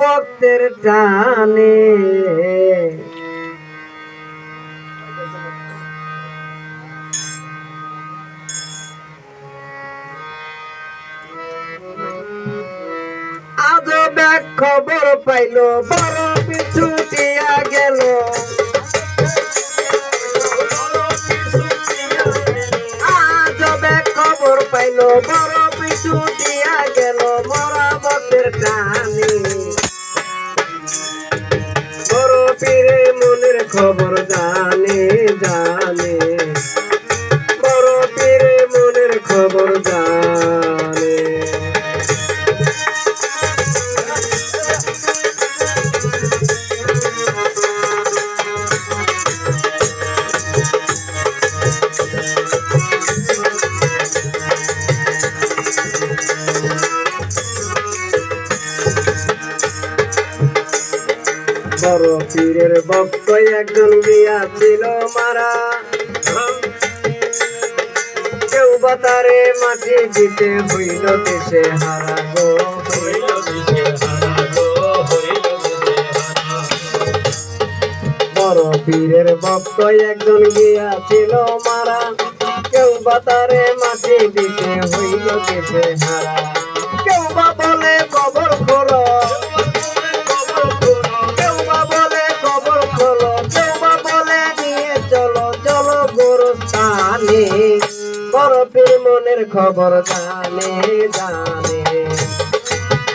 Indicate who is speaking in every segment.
Speaker 1: ভক্তের টানে আজ ব্যাগ খবর পাইল, বড় পিছু দিয়া গেল। আজ ব্যাগ খবর পাইল, বড় বড় পীরের ভক্ত একজন গিয়াছিল মারা। কেউ বা তারে মাটি দিতে হইল দেশে হারা গো। বড় পীরের ভক্ত একজন গিয়াছিল মারা। কেউ বা তারে মাটি দিতে হইল দেশে হারা। কেউ বা বলে কবর খোলো পীর মনের খবর জানে জানে।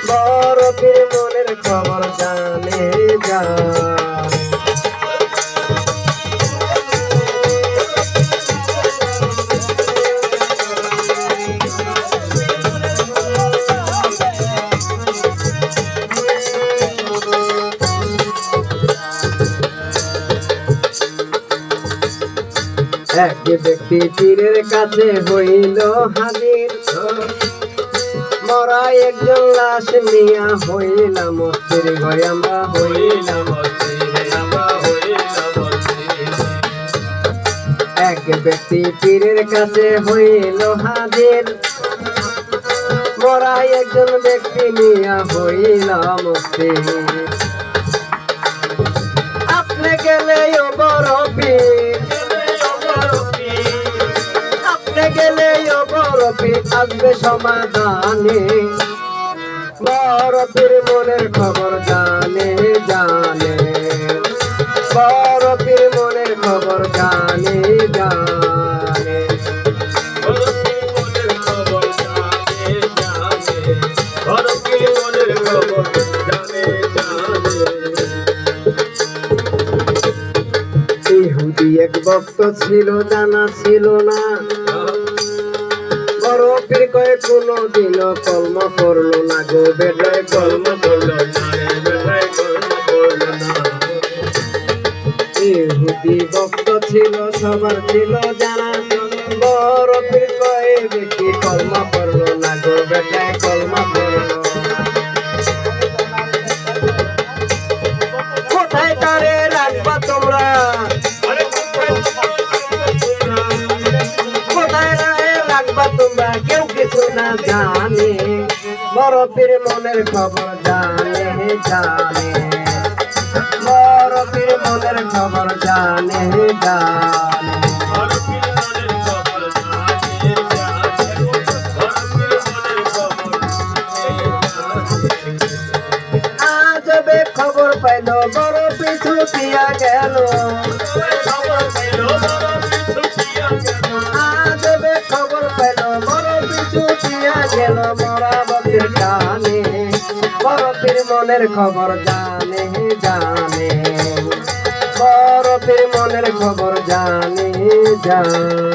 Speaker 1: বড় পীর মনের খবর জানে এক ব্যক্তি পীরের কাছে হইল হাজির মরা একজন লাশ নিয়া হইলাম মস্তির ঘরে আমরা হইলাম এক ব্যক্তি পীরের কাছে হইল হাজির। মরা একজন ব্যক্তি নিয়া হইলাম মস্তির আপনি গেলে বড় পীর আসবে সমাধানে। বড় পীর মনের খবর জানে জানে। বড় পীর মনের খবর জানে জানে। এক ভক্ত ছিল জানা ছিল না। কয়ে কোনো দিন কলম করল না গো বেটায় কলম ইহুদি ভক্ত ছিল, সবার ছিল জানা বড় কয়ে বেশি কলম করল না গো বেটায় জানে বড় পীর মনের খবর জানে জানে। বড় পীর মনের খবর জানে জানে। আজ বে খবর পাইল বড় পিছু দিয়া গেল। দিয়া গেল মরা বকের কানে বড় পীর মনের খবর জানে জানে। বড় মনের খবর জানে জানে।